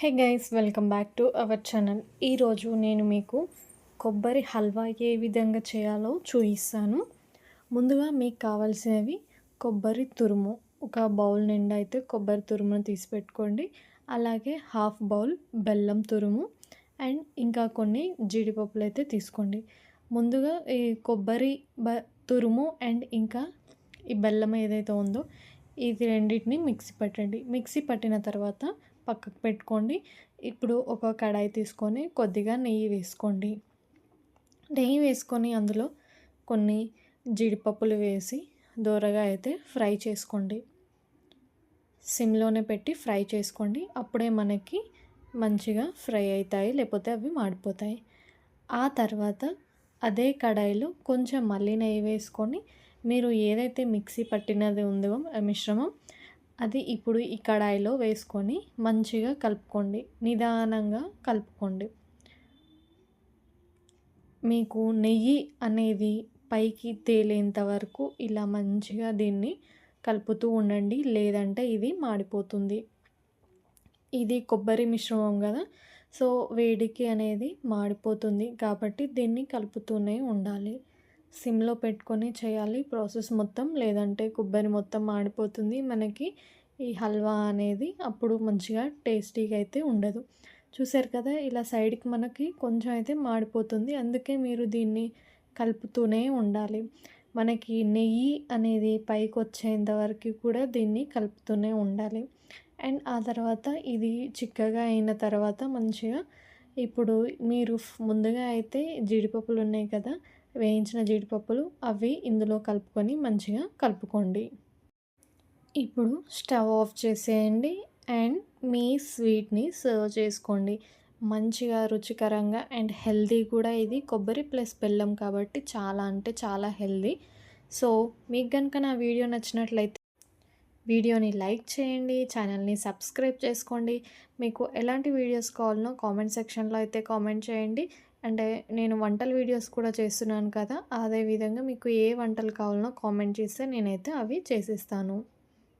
Hey guys welcome back to our channel. ఈరోజు నేను మీకు కొబ్బరి హల్వా ఏ విధంగా చేయాలో చూపిస్తాను. ముందుగా మీకు కావాల్సినవి కొబ్బరి తురుము. ఒక బౌల్ నిండా అయితే కొబ్బరి తురుమును తీసి పెట్టుకోండి. అలాగే హాఫ్ బౌల్ బెల్లం తురుము అండ్ ఇంకా కొన్ని జీడిపప్పులు అయితే తీసుకోండి. ముందుగా ఈ కొబ్బరి బ తురుము అండ్ ఇంకా ఈ బెల్లం ఏదైతే ఉందో ఇది రెండింటిని మిక్సీ పట్టండి. మిక్సీ పట్టిన తర్వాత పక్కకు పెట్టుకోండి. ఇప్పుడు ఒక కడాయి తీసుకొని కొద్దిగా నెయ్యి వేసుకోండి. నెయ్యి వేసుకొని అందులో కొన్ని జీడిపప్పులు వేసి దూరగా అయితే ఫ్రై చేసుకోండి. సిమ్లోనే పెట్టి ఫ్రై చేసుకోండి. అప్పుడే మనకి మంచిగా ఫ్రై అవుతాయి లేకపోతే అవి మాడిపోతాయి. ఆ తర్వాత అదే కడాయిలో కొంచెం మళ్ళీ నెయ్యి వేసుకొని మీరు ఏదైతే మిక్సీ పట్టినది ఉందో మిశ్రమం అది ఇప్పుడు ఈ కడాయిలో వేసుకొని మంచిగా కలుపుకోండి. నిదానంగా కలుపుకోండి. మీకు నెయ్యి అనేది పైకి తేలేంత వరకు ఇలా మంచిగా దీన్ని కలుపుతూ ఉండండి. లేదంటే ఇది మాడిపోతుంది. ఇది కొబ్బరి మిశ్రమం కదా. సో వేడికి అనేది మాడిపోతుంది. కాబట్టి దీన్ని కలుపుతూనే ఉండాలి. సిమ్లో పెట్టుకొని చేయాలి. ప్రాసెస్ మొత్తం లేదంటే కొబ్బరి మొత్తం మాడిపోతుంది మనకి. ఈ హల్వా అనేది అప్పుడు మంచిగా టేస్టీగా అయితే ఉండదు. చూసారు కదా ఇలా సైడ్కి మనకి కొంచెం అయితే మాడిపోతుంది. అందుకే మీరు దీన్ని కలుపుతూనే ఉండాలి. మనకి నెయ్యి అనేది పైకి వచ్చేంత వరకు కూడా దీన్ని కలుపుతూనే ఉండాలి. అండ్ ఆ తర్వాత ఇది చిక్కగా అయిన తర్వాత మంచిగా ఇప్పుడు మీరు ముందుగా అయితే జీడిపప్పులు ఉన్నాయి కదా వేయించిన జీడిపప్పులు అవి ఇందులో కలుపుకొని మంచిగా కలుపుకోండి. ఇప్పుడు స్టవ్ ఆఫ్ చేసేయండి అండ్ మీ స్వీట్ని సర్వ్ చేసుకోండి. మంచిగా రుచికరంగా అండ్ హెల్దీ కూడా ఇది. కొబ్బరి ప్లస్ బెల్లం కాబట్టి చాలా అంటే చాలా హెల్దీ సో మీకు కనుక నా వీడియో నచ్చినట్లయితే వీడియోని లైక్ చేయండి ఛానల్ని సబ్స్క్రైబ్ చేసుకోండి. మీకు ఎలాంటి వీడియోస్ కావాలనో కామెంట్ సెక్షన్లో అయితే కామెంట్ చేయండి. అంటే నేను వంటల వీడియోస్ కూడా చేస్తున్నాను కదా అదేవిధంగా మీకు ఏ వంటలు కావాలనో కామెంట్ చేస్తే నేనైతే అవి చేసిస్తాను.